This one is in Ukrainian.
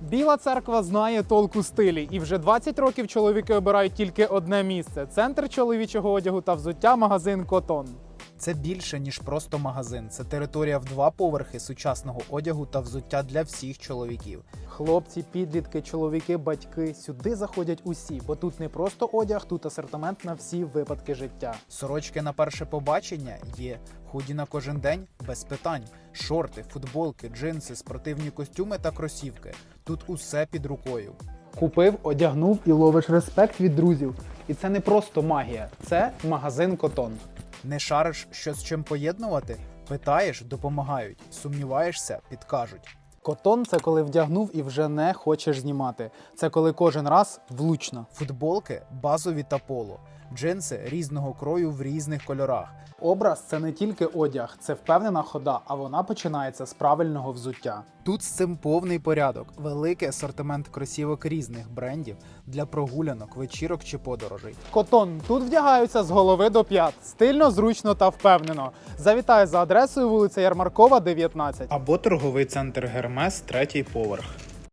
Біла церква знає толку стилі, і вже 20 років чоловіки обирають тільки одне місце центр чоловічого одягу та взуття магазин Котон. Це більше ніж просто магазин. Це територія в два поверхи сучасного одягу та взуття для всіх чоловіків. Хлопці, підлітки, чоловіки, батьки сюди заходять усі, бо тут не просто одяг, тут асортимент на всі випадки життя. Сорочки на перше побачення є. Худі на кожен день без питань. Шорти, футболки, джинси, спортивні костюми та кросівки. Тут усе під рукою. Купив, одягнув і ловиш респект від друзів. І це не просто магія, це магазин Котон. Не шариш, що з чим поєднувати? Питаєш, допомагають. Сумніваєшся, підкажуть. Котон це коли вдягнув і вже не хочеш знімати. Це коли кожен раз влучно. Футболки базові та поло, джинси різного крою в різних кольорах. Образ це не тільки одяг, це впевнена хода, а вона починається з правильного взуття. Тут з цим повний порядок, великий асортимент кросівок різних брендів для прогулянок, вечірок чи подорожей. Котон тут вдягаються з голови до п'ят, стильно, зручно та впевнено. Завітаю за адресою вулиця Ярмаркова, 19. Або торговий центр Гермес, третій поверх.